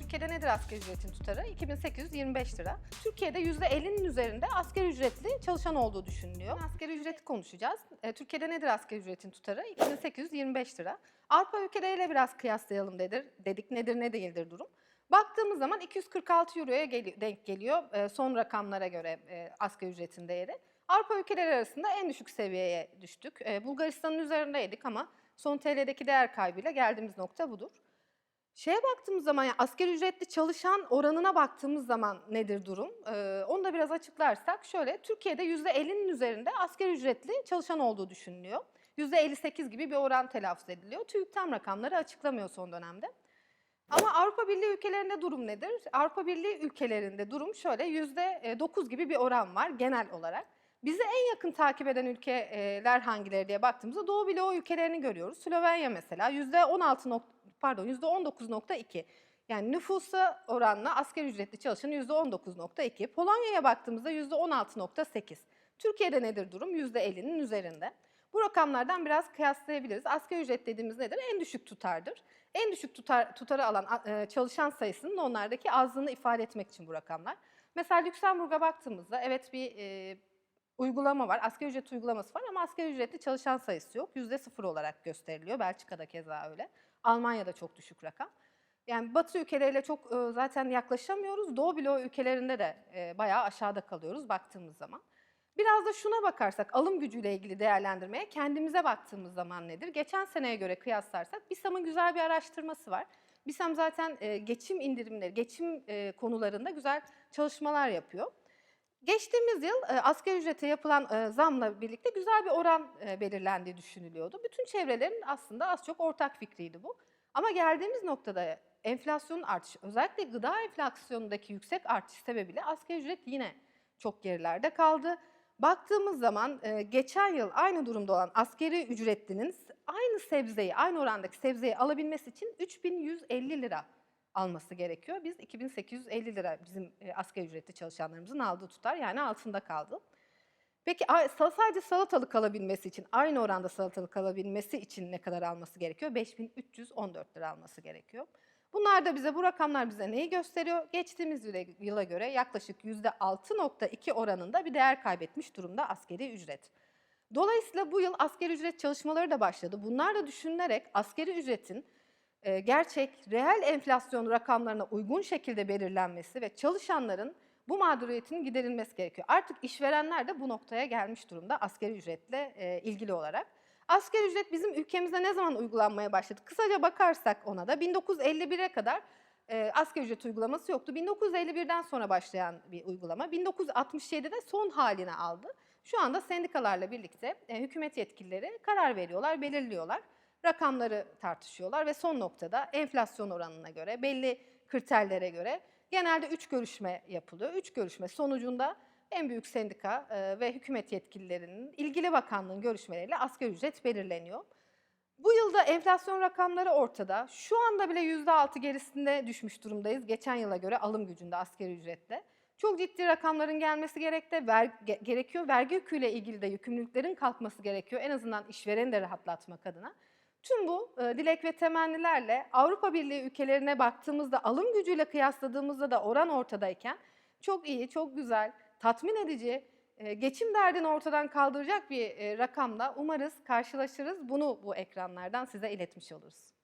Türkiye'de nedir asgari ücretin tutarı? 2825 lira. Türkiye'de %50'nin üzerinde asgari ücretli çalışan olduğu düşünülüyor. Asgari ücreti konuşacağız. E, Türkiye'de nedir asgari ücretin tutarı? 2825 lira. Avrupa ülkeleriyle biraz kıyaslayalım dedir, dedik. Nedir ne değildir durum. Baktığımız zaman 246 euroya geli- denk geliyor e, son rakamlara göre e, asgari ücretin değeri. Avrupa ülkeleri arasında en düşük seviyeye düştük. Bulgaristan'ın üzerindeydik ama son TL'deki değer kaybıyla geldiğimiz nokta budur. Şeye baktığımız zaman yani asgari ücretli çalışan oranına baktığımız zaman nedir durum? Ee, onu da biraz açıklarsak şöyle Türkiye'de %50'nin üzerinde asgari ücretli çalışan olduğu düşünülüyor. %58 gibi bir oran telaffuz ediliyor. TÜİK tam rakamları açıklamıyor son dönemde. Ama Avrupa Birliği ülkelerinde durum nedir? Avrupa Birliği ülkelerinde durum şöyle %9 gibi bir oran var genel olarak. Bizi en yakın takip eden ülkeler hangileri diye baktığımızda Doğu bloğu ülkelerini görüyoruz. Slovenya mesela %16 nok- pardon %19.2. Yani nüfusa oranla asgari ücretli çalışanın %19.2. Polonya'ya baktığımızda %16.8. Türkiye'de nedir durum? %50'nin üzerinde. Bu rakamlardan biraz kıyaslayabiliriz. Asgari ücret dediğimiz nedir? En düşük tutardır. En düşük tutar, tutarı alan e, çalışan sayısının onlardaki azlığını ifade etmek için bu rakamlar. Mesela Lüksemburg'a baktığımızda evet bir e, uygulama var, asgari ücret uygulaması var ama asgari ücretli çalışan sayısı yok. Yüzde sıfır olarak gösteriliyor. Belçika'da keza öyle. Almanya'da çok düşük rakam. Yani Batı ülkeleriyle çok zaten yaklaşamıyoruz. Doğu bloğu ülkelerinde de e, bayağı aşağıda kalıyoruz baktığımız zaman. Biraz da şuna bakarsak, alım gücüyle ilgili değerlendirmeye kendimize baktığımız zaman nedir? Geçen seneye göre kıyaslarsak BİSAM'ın güzel bir araştırması var. BİSAM zaten geçim indirimleri, geçim konularında güzel çalışmalar yapıyor. Geçtiğimiz yıl asgari ücrete yapılan zamla birlikte güzel bir oran belirlendiği düşünülüyordu. Bütün çevrelerin aslında az çok ortak fikriydi bu. Ama geldiğimiz noktada enflasyonun artışı, özellikle gıda enflasyonundaki yüksek artış sebebiyle asgari ücret yine çok gerilerde kaldı. Baktığımız zaman geçen yıl aynı durumda olan asgari ücretlinin aynı sebzeyi, aynı orandaki sebzeyi alabilmesi için 3150 lira alması gerekiyor. Biz 2850 lira bizim e, asgari ücretli çalışanlarımızın aldığı tutar yani altında kaldı. Peki sadece salatalık alabilmesi için, aynı oranda salatalık alabilmesi için ne kadar alması gerekiyor? 5314 lira alması gerekiyor. Bunlar da bize, bu rakamlar bize neyi gösteriyor? Geçtiğimiz yıla, göre yaklaşık %6.2 oranında bir değer kaybetmiş durumda askeri ücret. Dolayısıyla bu yıl asgari ücret çalışmaları da başladı. Bunlar da düşünülerek asgari ücretin gerçek, reel enflasyon rakamlarına uygun şekilde belirlenmesi ve çalışanların bu mağduriyetin giderilmesi gerekiyor. Artık işverenler de bu noktaya gelmiş durumda asgari ücretle ilgili olarak. Asgari ücret bizim ülkemizde ne zaman uygulanmaya başladı? Kısaca bakarsak ona da 1951'e kadar e, asgari ücret uygulaması yoktu. 1951'den sonra başlayan bir uygulama. 1967'de son halini aldı. Şu anda sendikalarla birlikte hükümet yetkilileri karar veriyorlar, belirliyorlar. Rakamları tartışıyorlar ve son noktada enflasyon oranına göre, belli kriterlere göre genelde üç görüşme yapılıyor. Üç görüşme sonucunda en büyük sendika e, ve hükümet yetkililerinin ilgili bakanlığın görüşmeleriyle asgari ücret belirleniyor. Bu yılda enflasyon rakamları ortada. Şu anda bile %6 gerisinde düşmüş durumdayız. Geçen yıla göre alım gücünde asgari ücretle. Çok ciddi rakamların gelmesi gerekte, ver, ge- gerekiyor. Vergi yüküyle ilgili de yükümlülüklerin kalkması gerekiyor. En azından işvereni de rahatlatmak adına. Tüm bu e, dilek ve temennilerle Avrupa Birliği ülkelerine baktığımızda alım gücüyle kıyasladığımızda da oran ortadayken çok iyi, çok güzel, tatmin edici, e, geçim derdini ortadan kaldıracak bir e, rakamla umarız karşılaşırız. Bunu bu ekranlardan size iletmiş oluruz.